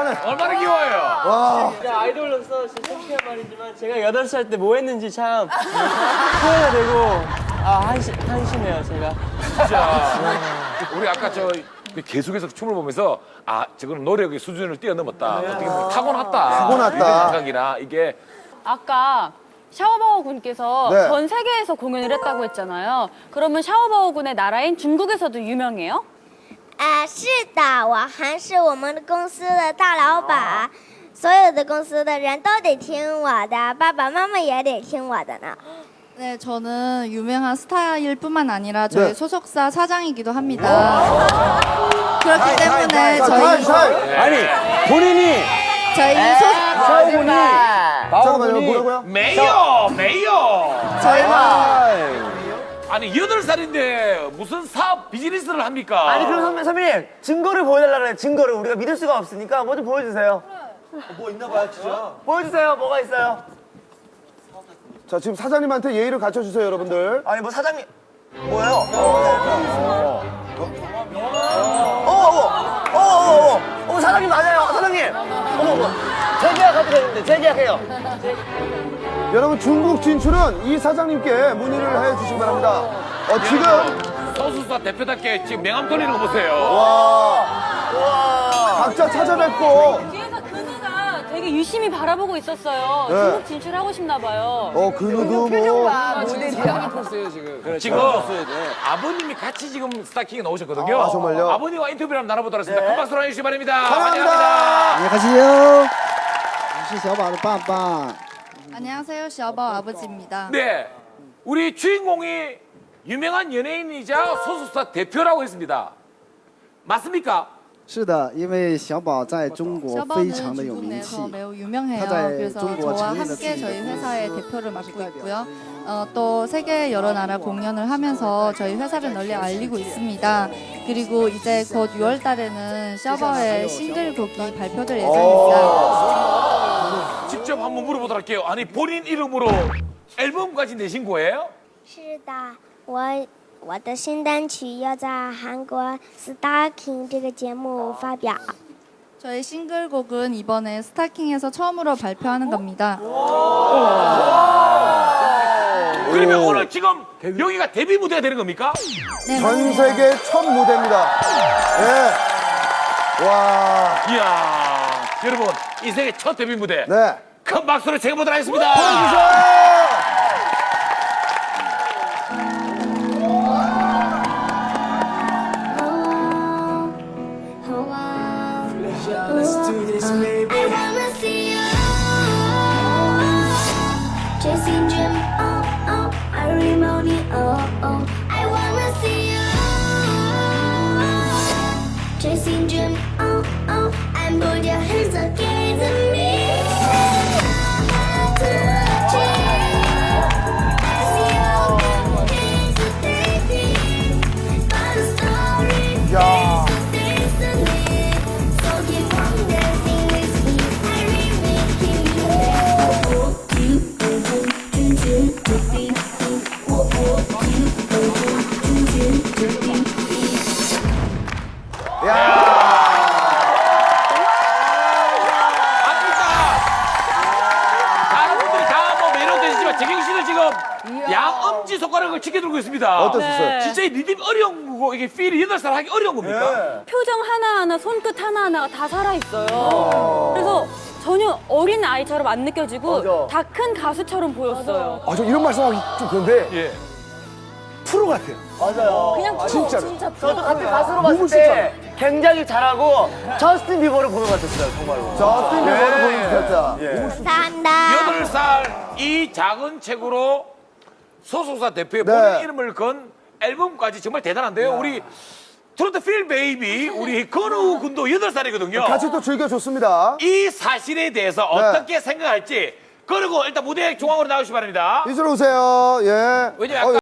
얼마나 귀여워요. 와. 진짜 아이돌로서 진짜 솔직한 말이지만 제가 8살 때 뭐 했는지 참 후회가 되고 아 한심, 한심해요 제가 진짜. 우리 아까 저 계속해서 춤을 보면서 아 저거는 노력의 수준을 뛰어넘었다. 어떻게 보면 타고났다. 타고났다. 이런 생각이나 이게 아까 샤오바오 군께서 네. 전 세계에서 공연을 했다고 했잖아요. 그러면 샤오바오 군의 나라인 중국에서도 유명해요? 啊，是的，我还是我们公司的大老板，所有的公司的人都得听我的，爸爸妈妈也得听我的呢。 네, 저는 유명한 스타일 뿐만 아니라 저희 네. 소속사 사장이기도 합니다. 그렇기 때문에 자, 타임, 저희 타임. 아니 본인이 저희 소 샤오군이 잠깐만요, 뭐라고요? 메이어 메이어. 저희가 아니 여덟 살인데 무슨 사업 비즈니스를 합니까? 아니 그럼 선배, 선배님 증거를 보여달라 그래. 증거를 우리가 믿을 수가 없으니까 뭐 좀 보여주세요. 뭐 있나 봐요 진짜. 보여주세요. 뭐가 있어요? 자, 지금 사장님한테 예의를 갖춰주세요, 여러분들. 아니 뭐 사장님 뭐예요? 어어어어어어 어, 사장님 맞아요. 사장님. 어머 어머. 재계약하도 되는데 재계약해요 여러분, 중국 진출은 이 사장님께 문의를 해 주시기 바랍니다. 어, 지금, 소수사 대표답게 지금 명함 돌리는 거 보세요. 와. 각자 찾아뵙고, 뒤에서 그누가 되게 유심히 바라보고 있었어요. 네. 중국 진출하고 싶나 봐요. 어, 그누도 뭐. 지금 아버님이 같이 지금 스타킹에 나오셨거든요. 아, 정말요? 아버님과 인터뷰를 한번 나눠보도록 하겠습니다. 큰 박수로 해주시기 바랍니다. 사랑합니다. 你好，西游，你是小宝的爸爸。 안녕하세요, 샤오바오 아버지입니다. 네, 우리 주인공이 유명한 연예인이자 소속사 대표라고 했습니다. 맞습니까?是的，因为小宝在中国非 샤오바오는 常的有名 중국 气 내에서 ， 매우 유명해요. 타자의 그래서 중국어 저와 장인의 함께 저희 친구. 회사의 대표를 맡고 있고요. 어, 또 세계 여러 나라 공연을 하면서 저희 회사를 널리 알리고 있습니다. 그리고 이제 곧 6월 달에는 샤오바오의 싱글곡이 발표될 예정입니다. 직접 한번 물어보도록 할게요. 아니 본인 이름으로 앨범까지 내신 거예요? 是的，我我的新单曲要在韩国 Starking 这个节目发表。 저희 싱글곡은 이번에 스타킹에서 처음으로 발표하는 겁니다. 그러면 오늘 지금 여기가 데뷔 무대가 되는 겁니까? 네, 전 맞습니다. 세계 첫 무대입니다. 예. 와. 이야, 여러분 이 세계 첫 데뷔 무대 네. 큰 박수로 챙겨보도록 하겠습니다. Oh oh, oh oh. Oh oh, your hands together me. 다른 분들이 다 뭐 매력 되시지만 재경 씨는 지금 양엄지 손가락을 지켜들고 있습니다. 어떠셨어요? 네. 진짜 이 리듬 어려운 거고 이게 필이 여덟 살 하기 어려운 겁니까? 표정 하나하나, 손끝 하나하나가 다 살아있어요. 그래서 전혀 어린 아이처럼 안 느껴지고 다큰 가수처럼 보였어요. 아, 저 이런 말씀하기 좀 그런데 예. 프로 같아요. 그냥 프로, 진짜로. 진짜 프로. 저도 같은 가수로 너무 봤을 때 굉장히 잘하고 저스틴 비버를 보는 것 같았어요 정말로 저스틴 비버를 예. 보는 듯했다. 감사합니다. 여덟 살 이 작은 책으로 소속사 대표의 네. 본인 이름을 건 앨범까지 정말 대단한데요. 우리 트로트 필 베이비 우리 건우 군도 여덟 살이거든요. 같이 또 즐겨줬습니다. 이 사실에 대해서 네. 어떻게 생각할지 그리고 일단 무대 중앙으로 나오시기 바랍니다. 이쪽으로 오세요. 예. 왜냐면 어, 아까